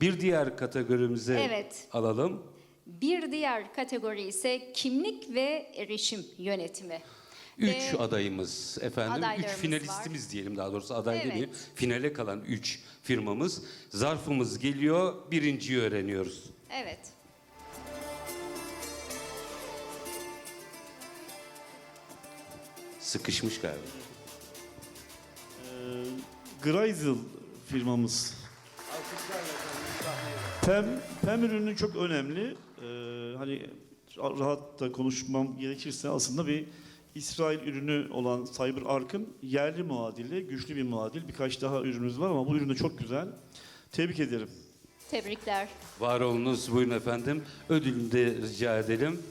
Bir diğer kategorimize Evet. alalım. Bir diğer kategori ise kimlik ve erişim yönetimi. Üç Ve adayımız efendim, üç adaylarımız finalistimiz diyelim daha doğrusu aday Evet. demeyelim. Finale kalan üç firmamız. Zarfımız geliyor, birinciyi öğreniyoruz. Evet. Sıkışmış galiba. Greisel firmamız. PEM, PEM ürünü çok önemli. Ee, hani rahat da konuşmam gerekirse aslında bir İsrail ürünü olan CyberArk'ın yerli muadili, güçlü bir muadil. Birkaç daha ürünümüz var ama bu ürün de çok güzel. Tebrik ederim. Tebrikler. Var olunuz buyurun efendim. Ödülünü de rica edelim.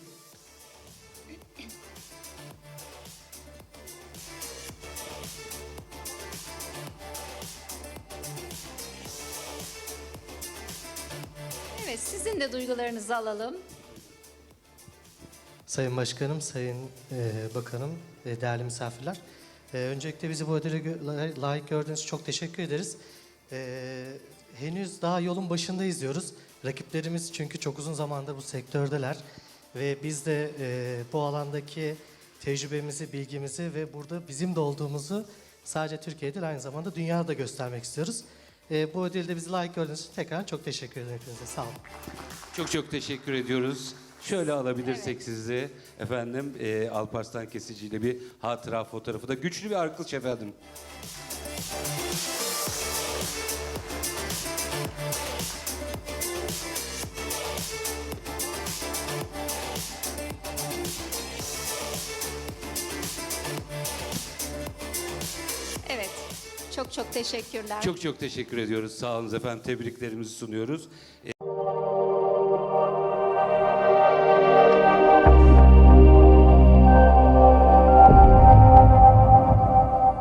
Sizin de duygularınızı alalım. Sayın Başkanım, Sayın e, Bakanım, e, değerli misafirler. E, öncelikle bizi bu ödüle layık gördüğünüz için çok teşekkür ederiz. E, henüz daha yolun başındayız diyoruz. Rakiplerimiz çünkü çok uzun zamandır bu sektördeler. Ve biz de e, bu alandaki tecrübemizi, bilgimizi ve burada bizim de olduğumuzu sadece Türkiye'de değil aynı zamanda dünyada göstermek istiyoruz. E, bu ödülde bizi layık gördüğünüz için tekrar çok teşekkür ederim hepinize. Sağ olun. Çok çok teşekkür ediyoruz. Şöyle alabilirsek sizi efendim e, Alparslan Kesici ile bir hatıra fotoğrafı da güçlü bir alkış efendim. Çok çok teşekkürler. Çok çok teşekkür ediyoruz. Sağ olun efendim. Tebriklerimizi sunuyoruz.